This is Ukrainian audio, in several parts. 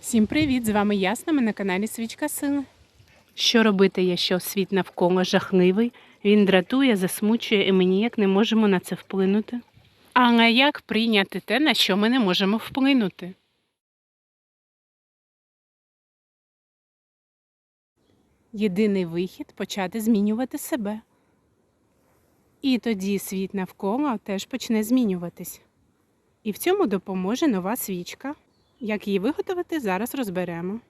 Всім привіт! З вами Ясна, ми на каналі Свічка Сили. Що робити, якщо світ навколо жахливий? Він дратує, засмучує, і ми ніяк не можемо на це вплинути. Але як прийняти те, на що ми не можемо вплинути? Єдиний вихід почати змінювати себе. І тоді світ навколо теж почне змінюватись. І в цьому допоможе нова свічка. Як її виготовити, зараз розберемо.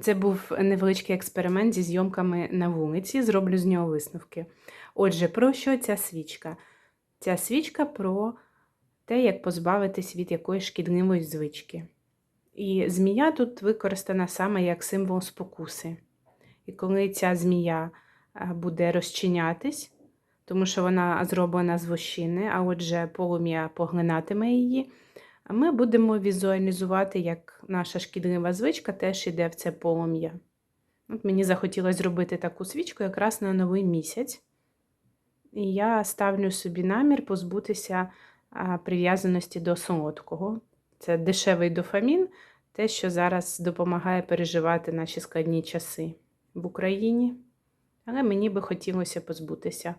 Це був невеличкий експеримент зі зйомками на вулиці. Зроблю з нього висновки. Отже, про що ця свічка? Ця свічка про те, як позбавитись від якоїсь шкідливої звички. І змія тут використана саме як символ спокуси. І коли ця змія е, буде розчинятись, тому що вона зроблена з вощини, а отже, полум'я поглинатиме її. Ми будемо візуалізувати, як наша шкідлива звичка теж йде в це полум'я. От Мені захотілося зробити таку свічку якраз на новий місяць. І я ставлю собі намір позбутися прив'язаності до солодкого. Це дешевий дофамін, те, що зараз допомагає переживати наші складні часи в Україні. Але мені би хотілося позбутися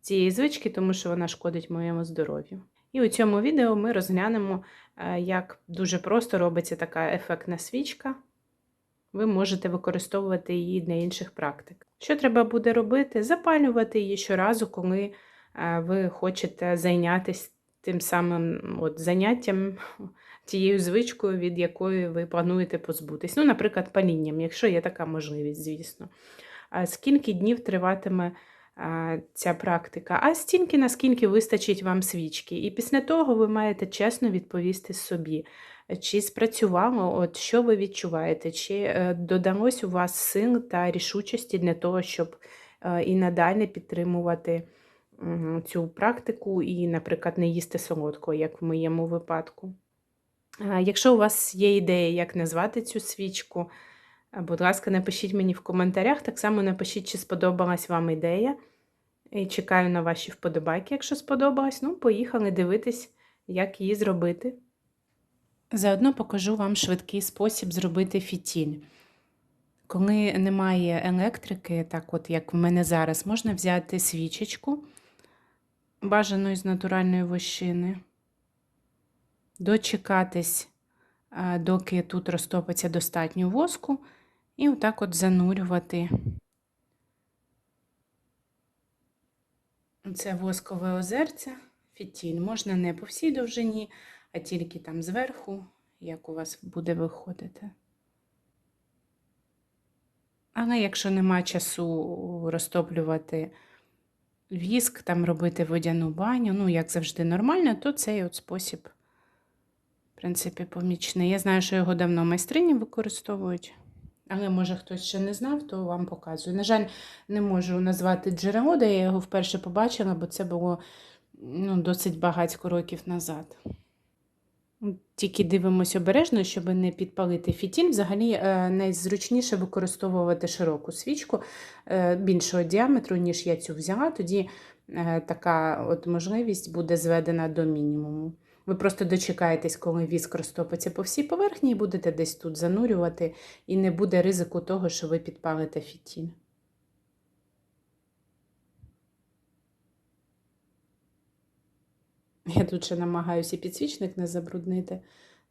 цієї звички, тому що вона шкодить моєму здоров'ю. І у цьому відео ми розглянемо, е, як дуже просто робиться така ефектна свічка. Ви можете використовувати її для інших практик. Що треба буде робити? Запалювати її щоразу, коли е, ви хочете зайнятися тим самим от, заняттям, тією звичкою, від якої ви плануєте позбутись. Ну, наприклад, палінням, якщо є така можливість, звісно. Скільки днів триватиме ця практика, а стільки, наскільки вистачить вам свічки. І після того ви маєте чесно відповісти собі, чи спрацювало, от що ви відчуваєте, чи е, додалось у вас сил та рішучості для того, щоб е, і надалі підтримувати цю практику і, наприклад, не їсти солодкого, як в моєму випадку. Якщо у вас є ідея, як назвати цю свічку, Будь ласка, напишіть мені в коментарях. Так само напишіть, чи сподобалась вам ідея. І чекаю на ваші вподобайки, якщо сподобалось. Ну, поїхали дивитись, як її зробити. Заодно покажу вам швидкий спосіб зробити фітіль. Коли немає електрики, так от як в мене зараз, можна взяти свічечку, бажаної з натуральної вощини, дочекатись, доки тут розтопиться достатньо воску. І отак от занурювати це воскове озерце, фітіль. Можна не по всій довжині, а тільки там зверху, як у вас буде виходити. Але якщо нема часу розтоплювати віск, там робити водяну баню, ну, як завжди, нормально, то цей от спосіб, в принципі, помічний. Я знаю, що його давно майстрині використовують. Але, може, хтось ще не знав, то вам показую. На жаль, не можу назвати джерело, де я його вперше побачила, бо це було ну, досить багатько років назад. Тільки дивимося обережно, щоб не підпалити фітіль. Взагалі е, найзручніше використовувати широку свічку е, більшого діаметру, ніж я цю взяла, тоді е, така от можливість буде зведена до мінімуму. Ви просто дочекаєтесь, коли віск розтопиться по всій поверхні, і будете десь тут занурювати, і не буде ризику того, що ви підпалите фітіль. Я тут ще намагаюся підсвічник не забруднити.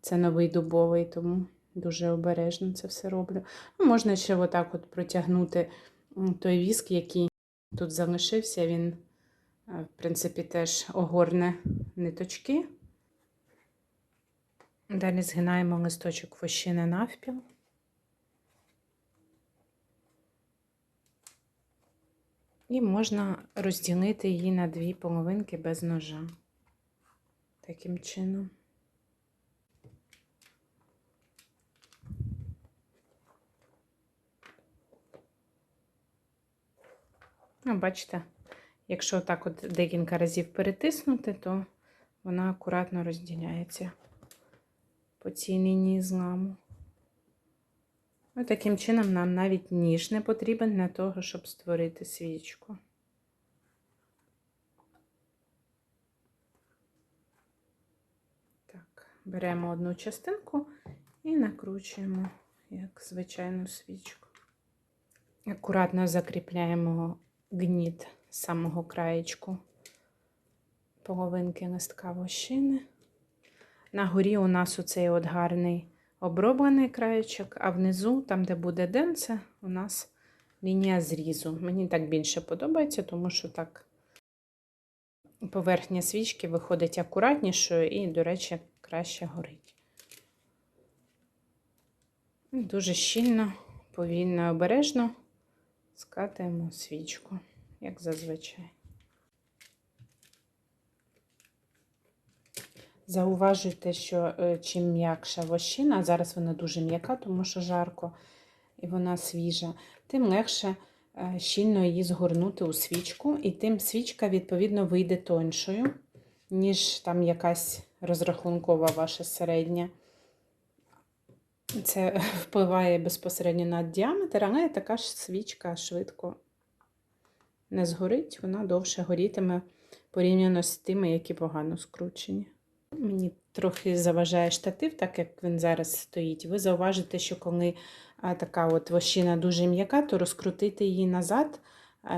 Це новий дубовий, тому дуже обережно це все роблю. Ну, Можна ще отак от протягнути той віск, який тут залишився, він, е, в принципі, теж огорне ниточки. Далі згинаємо листочок вощини навпіл. І можна розділити її на дві половинки без ножа. Таким чином. Ну, бачите, якщо так от декілька разів перетиснути, то вона акуратно розділяється по цій лінії зламу. Ось таким чином нам навіть ніж не потрібен для того, щоб створити свічку. Так, беремо одну частинку І накручуємо як звичайну свічку. Акуратно закріпляємо гніт самого краєчку половинки листка вощини. На горі у нас оцей от гарний оброблений краєчок, а внизу, там, де буде денце, у нас лінія зрізу. Мені так більше подобається, тому що так поверхня свічки виходить акуратнішою і, до речі, краще горить. Дуже щільно, повільно, обережно скатаємо свічку, як зазвичай. Зауважуйте, що е, чим м'якша вощина, зараз вона дуже м'яка, тому що жарко і вона свіжа, тим легше е, щільно її згорнути у свічку, і тим свічка, відповідно, вийде тоншою, ніж там якась розрахункова ваша середня. Це впливає безпосередньо на діаметр, але така ж свічка швидко не згорить, вона довше горітиме порівняно з тими, які погано скручені. Мені трохи заважає штатив, так як він зараз стоїть. Ви зауважите, що коли така от вощина дуже м'яка, то розкрутити її назад,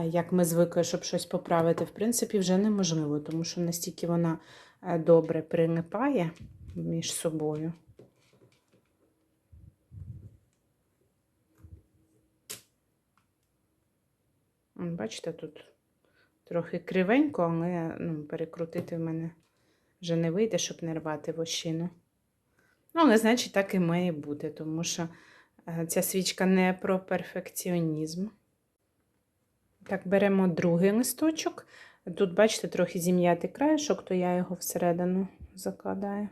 як ми звикли, щоб щось поправити, в принципі, вже неможливо, тому що настільки вона добре прилипає між собою. Бачите, тут трохи кривенько, але ну, перекрутити в мене вже не вийде, щоб не рвати вощину. Ну, але, значить, так і має бути, тому що е, ця свічка не про перфекціонізм. Так, беремо другий листочок. Тут, бачите, трохи зім'ятий краєшок, то я його всередину закладаю.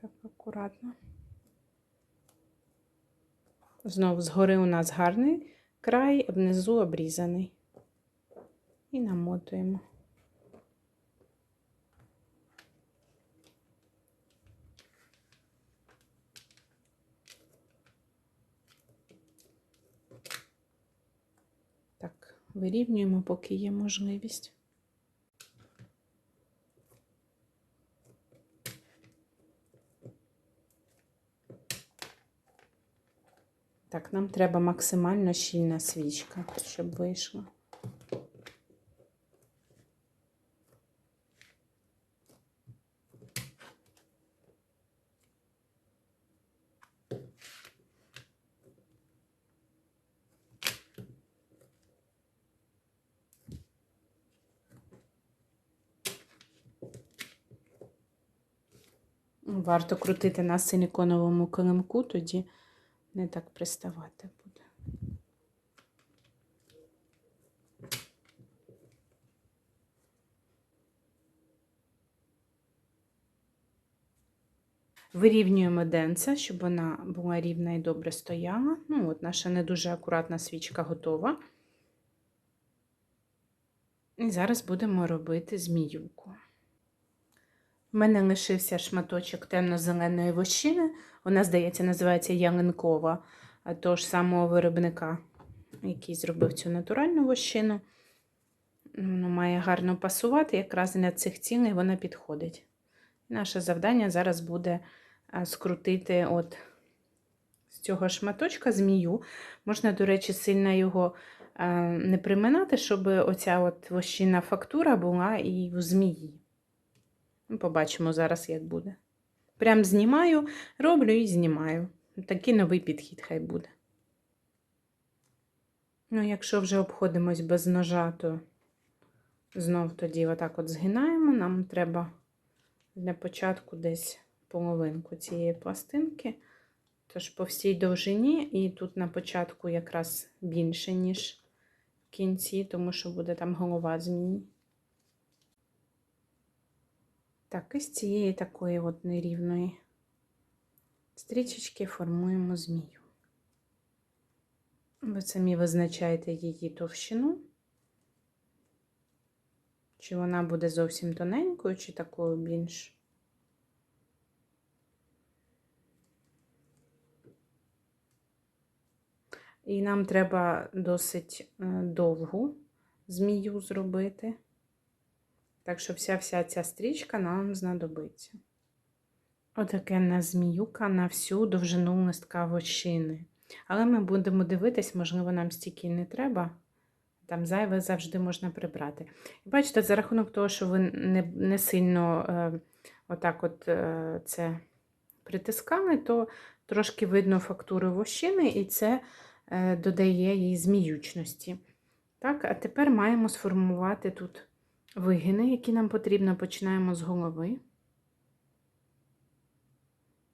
Так, акуратно. Знову згори у нас гарний край, внизу обрізаний. І намотуємо. Так, вирівнюємо, поки є можливість. Так, нам треба максимально щільна свічка, щоб вийшла. Варто крутити на силіконовому килимку, тоді не так приставати буде. Вирівнюємо денце, щоб вона була рівна і добре стояла. Ну, от наша не дуже акуратна свічка готова. І зараз будемо робити зміюку. У мене лишився шматочок темно-зеленої вощини. Вона, здається, називається ялинкова того ж самого виробника, який зробив цю натуральну вощину. Воно має гарно пасувати, якраз для цих цілей вона підходить. Наше завдання зараз буде скрутити от з цього шматочка змію. Можна, до речі, сильно його не приминати, щоб оця от вощина фактура була і в змії. Ну, Побачимо зараз, як буде. Прям знімаю, роблю і знімаю. Такий новий підхід хай буде. Ну, якщо вже обходимось без ножа, то знов тоді отак от згинаємо. Нам треба для початку десь половинку цієї пластинки. Тож по всій довжині, і тут на початку якраз більше, ніж в кінці, тому що буде там голова змії. Так, і з цієї такої от нерівної стрічечки формуємо змію. Ви самі визначаєте її товщину, чи вона буде зовсім тоненькою, чи такою більш. І нам треба досить е, довгу змію зробити. Так що вся вся ця стрічка нам знадобиться. Отаке на зміюка на всю довжину листка вощини. Але ми будемо дивитись, можливо, нам стільки не треба. Там зайве завжди можна прибрати. І бачите, за рахунок того, що ви не, не сильно е, отак от е, це притискали, то трошки видно фактури вощини, і це е, додає їй зміючності. Так, а тепер маємо сформувати тут вигини, які нам потрібно. Починаємо з голови.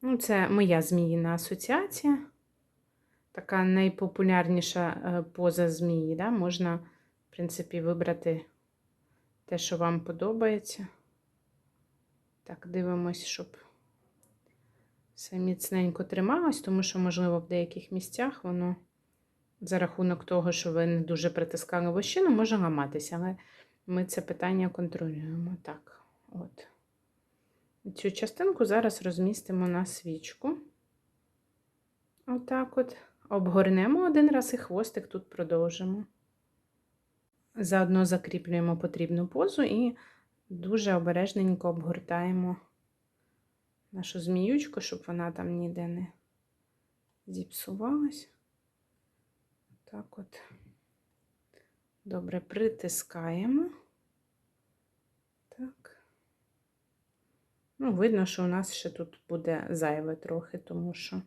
Ну, це моя зміїна асоціація. Така найпопулярніша е, поза змії. Да? Можна, в принципі, вибрати те, що вам подобається. Так, дивимось, щоб все міцненько трималось, тому що, можливо, в деяких місцях воно за рахунок того, що ви не дуже притискали вощину, може ламатися. Але ми це питання контролюємо. Так, от. Цю частинку зараз розмістимо на свічку. Отак от. Обгорнемо один раз і хвостик тут продовжимо. Заодно закріплюємо потрібну позу і дуже обережненько обгортаємо нашу зміючку, щоб вона там ніде не зіпсувалась. Так от. Добре притискаємо. Так. Ну, видно, що у нас ще тут буде зайве трохи, тому що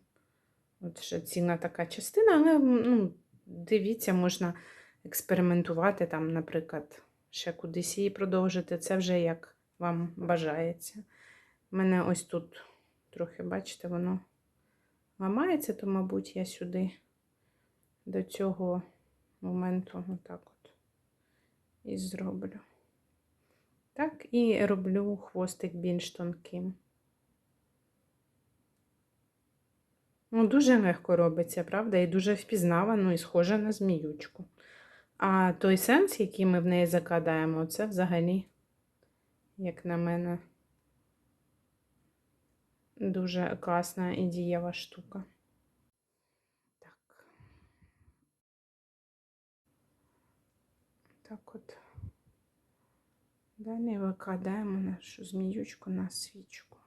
от ще ціна така частина, але ну, дивіться, можна експериментувати, там, наприклад, ще кудись її продовжити. Це вже як вам бажається. У мене ось тут трохи, бачите, воно ламається, то, мабуть, я сюди до цього моменту отак от і зроблю. Так, і роблю хвостик більш тонким. Ну, дуже легко робиться, правда? І дуже впізнавано і схоже на зміючку. А той сенс, який ми в неї закладаємо, це взагалі, як на мене, дуже класна і дієва штука. Так. Так от. Далі викладаємо нашу зміючку на свічку.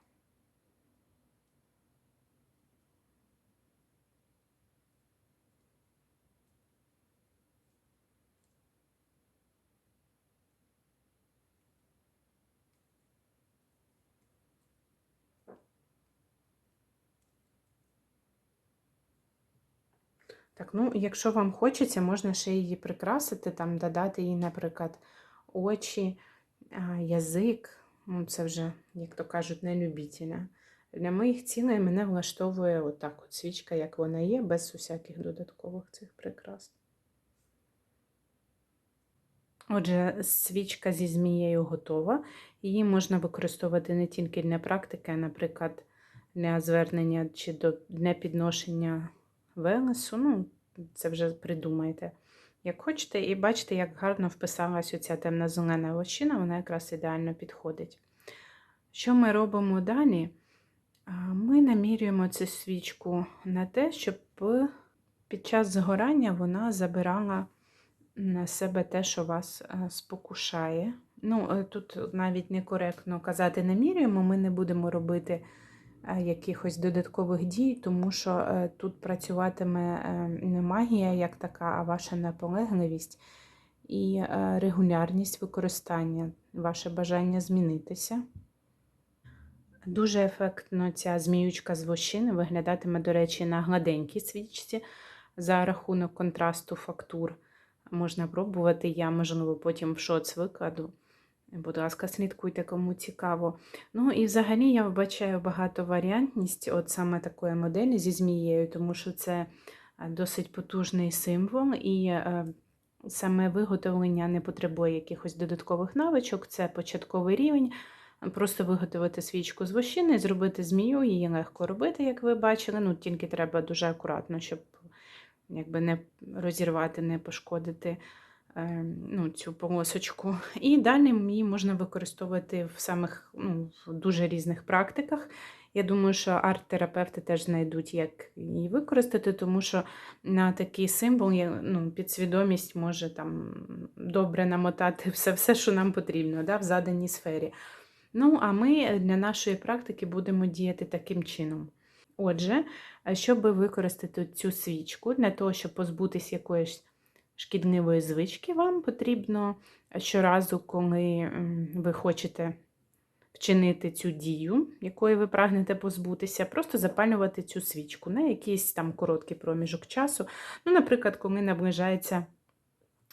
Так, ну, якщо вам хочеться, можна ще її прикрасити, там додати їй, наприклад, очі, язик. Ну, це вже, як то кажуть, не любітеля. Для моїх цілей мене влаштовує отак от свічка, як вона є, без усяких додаткових цих прикрас. Отже, свічка зі змією готова. Її можна використовувати не тільки для практики, а, наприклад, для звернення чи для підношення Велесу. Ну, це вже придумайте, як хочете. І бачите, як гарно вписалась оця темно-зелена лощина, вона якраз ідеально підходить. Що ми робимо далі? Ми намірюємо цю свічку на те, щоб під час згорання вона забирала на себе те, що вас е, спокушає. Ну, е, Тут навіть некоректно казати намірюємо, ми не будемо робити якихось додаткових дій, тому що е, тут працюватиме е, не магія як така, а ваша наполегливість і регулярність використання, ваше бажання змінитися. Дуже ефектно ця зміючка з вощини виглядатиме, до речі, на гладенькій свічці за рахунок контрасту фактур. Можна пробувати, я, можливо, потім в шоц викладу. Будь ласка, слідкуйте, кому цікаво. Ну і взагалі я вбачаю багато варіантність от саме такої моделі зі змією, тому що це е, досить потужний символ, і е, саме виготовлення не потребує якихось додаткових навичок, це початковий рівень. Просто виготовити свічку з вощини, зробити змію, її легко робити, як ви бачили. Ну, Тільки треба дуже акуратно, щоб якби не розірвати, не пошкодити. Ем, ну, цю полосочку. І далі її можна використовувати в самих ну, в дуже різних практиках. Я думаю, що арт-терапевти теж знайдуть, як її використати, тому що на такий символ ну, підсвідомість може там добре намотати все, все що нам потрібно да, в заданій сфері. Ну, а ми для нашої практики будемо діяти таким чином. Отже, щоб використати цю свічку для того, щоб позбутися якоїсь шкідливої звички, вам потрібно щоразу, коли ви хочете вчинити цю дію, якої ви прагнете позбутися, просто запалювати цю свічку на якийсь там короткий проміжок часу. Ну, Наприклад, коли наближається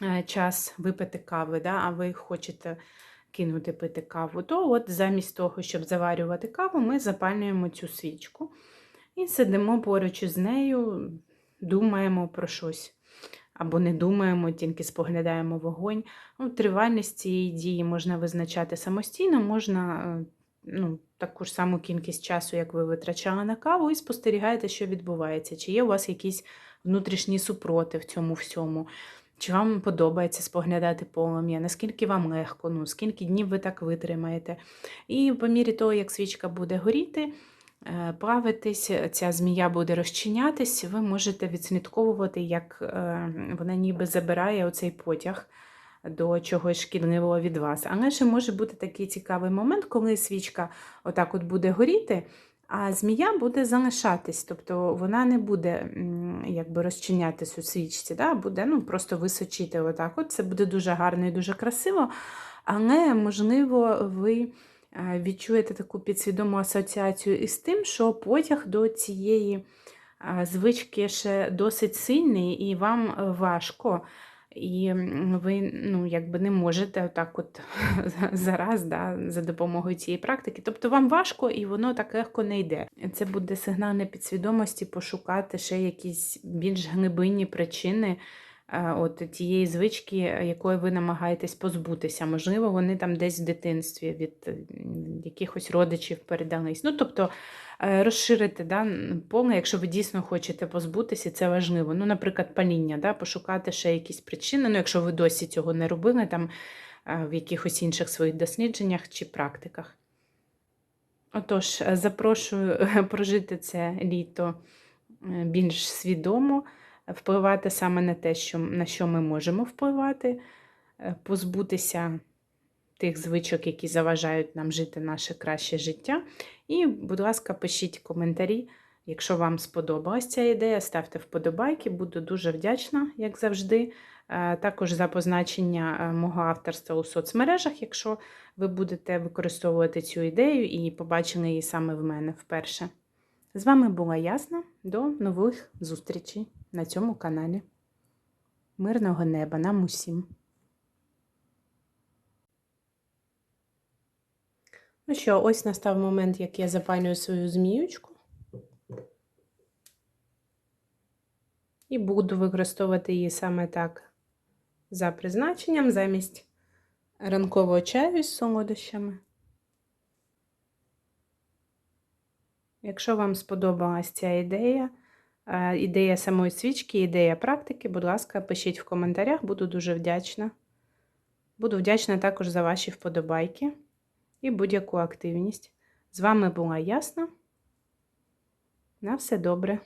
е, час випити кави, да, а ви хочете кинути пити каву, то от замість того, щоб заварювати каву, ми запалюємо цю свічку і сидимо поруч із нею, думаємо про щось. Або не думаємо, тільки споглядаємо вогонь. Ну, Тривальність цієї дії можна визначати самостійно, можна е, ну, таку ж саму кількість часу, як ви витрачали на каву, і спостерігаєте, що відбувається. Чи є у вас якісь внутрішні супроти в цьому всьому. Чи вам подобається споглядати полум'я, наскільки вам легко, ну, скільки днів ви так витримаєте. І по мірі того, як свічка буде горіти, плавитись, ця змія буде розчинятись, ви можете відслідковувати, як е, вона ніби забирає оцей потяг до чогось шкідливого від вас. Але ще може бути такий цікавий момент, коли свічка отак от буде горіти. А змія буде залишатись, тобто вона не буде якби розчинятись у свічці, да? буде ну, просто височити. отак. От Це буде дуже гарно і дуже красиво, але, можливо, ви е, відчуєте таку підсвідому асоціацію із тим, що потяг до цієї е, звички ще досить сильний, і вам важко і ви ну, якби не можете отак от зараз да, за допомогою цієї практики. Тобто вам важко і воно так легко не йде. Це буде сигнал непідсвідомості пошукати ще якісь більш глибинні причини. Е, от тієї звички, якої ви намагаєтесь позбутися. Можливо, вони там десь в дитинстві від якихось родичів передались. Ну, тобто Е, розширити да, поле, якщо ви дійсно хочете позбутися, це важливо. Ну, Наприклад, паління, да, пошукати ще якісь причини, ну, якщо ви досі цього не робили там е, в якихось інших своїх дослідженнях чи практиках. Отож, е, запрошую прожити це літо більш свідомо, впливати саме на те, що, на що ми можемо впливати, позбутися тих звичок, які заважають нам жити наше краще життя. І, будь ласка, пишіть коментарі. Якщо вам сподобалася ця ідея, ставте вподобайки, буду дуже вдячна, як завжди. Е, також за позначення е, мого авторства у соцмережах, якщо ви будете використовувати цю ідею і побачили її саме в мене вперше. З вами була Ясна. До нових зустрічей на цьому каналі. Мирного неба нам усім! Ну що, ось настав момент, як я запалюю свою зміючку. І буду використовувати її саме так за призначенням, замість ранкового чаю з солодощами. Якщо вам сподобалась ця ідея, ідея самої свічки, ідея практики, будь ласка, пишіть в коментарях, буду дуже вдячна. Буду вдячна також за ваші вподобайки і будь-яку активність. З вами була Ясна. На все добре.